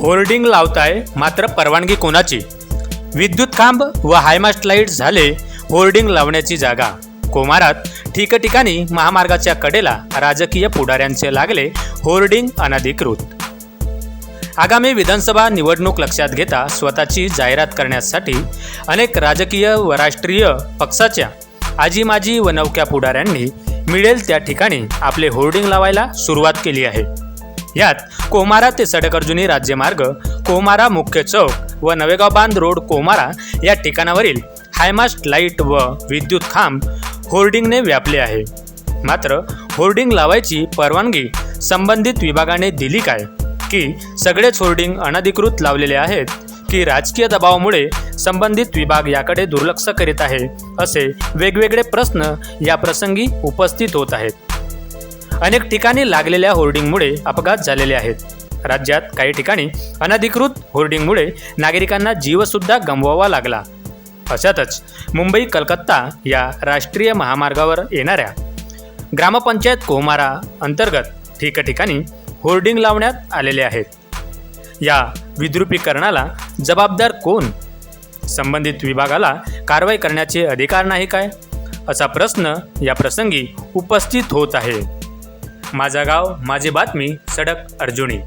Hoarding लावताय मात्र परवानगी कोणाची? विद्युत खांब व हायमास्ट लाइट झाले होर्डिंग लावण्याची जागा. कोमारात ठिकठिकाणी महामार्गाच्या कडेला राजकीय पुढाऱ्यांचे लागले होर्डिंग अनधिकृत. आगामी विधानसभा निवडणूक लक्षात घेता स्वतःची जाहिरात करण्यासाठी अनेक राजकीय व राष्ट्रीय पक्षाच्या आजीमाजी व नवक्या पुढाऱ्यांनी मिळेल त्या ठिकाणी आपले होर्डिंग लावायला सुरुवात केली आहे. यात कोमारा ते सडकर्जुनी राज्यमार्ग कोमारा मुख्य चौक व नवेगाव बांध रोड कोमारा या ठिकाणावरील हायमास्ट लाइट व विद्युत खांब होर्डिंगने व्यापले आहे. मात्र होर्डिंग लावायची परवानगी संबंधित विभागाने दिली काय? की सगळेच होर्डिंग अनधिकृत लावलेले आहेत की राजकीय दबावामुळे संबंधित विभाग याकडे दुर्लक्ष करीत आहे असे वेगवेगळे प्रश्न या प्रसंगी उपस्थित होत आहेत. अनेक ठिकाणी लागलेल्या होर्डिंगमुळे अपघात झालेले आहेत. राज्यात काही ठिकाणी अनधिकृत होर्डिंगमुळे नागरिकांना जीवसुद्धा गमवावा लागला. अशातच मुंबई कलकत्ता या राष्ट्रीय महामार्गावर येणाऱ्या ग्रामपंचायत कोमारा अंतर्गत ठिकठिकाणी होर्डिंग लावण्यात आलेले आहेत. या विद्रुपीकरणाला जबाबदार कोण? संबंधित विभागाला कारवाई करण्याचे अधिकार नाही काय? असा प्रश्न या प्रसंगी उपस्थित होत आहे. माझा गाव माझी बातमी सडक अर्जुनी.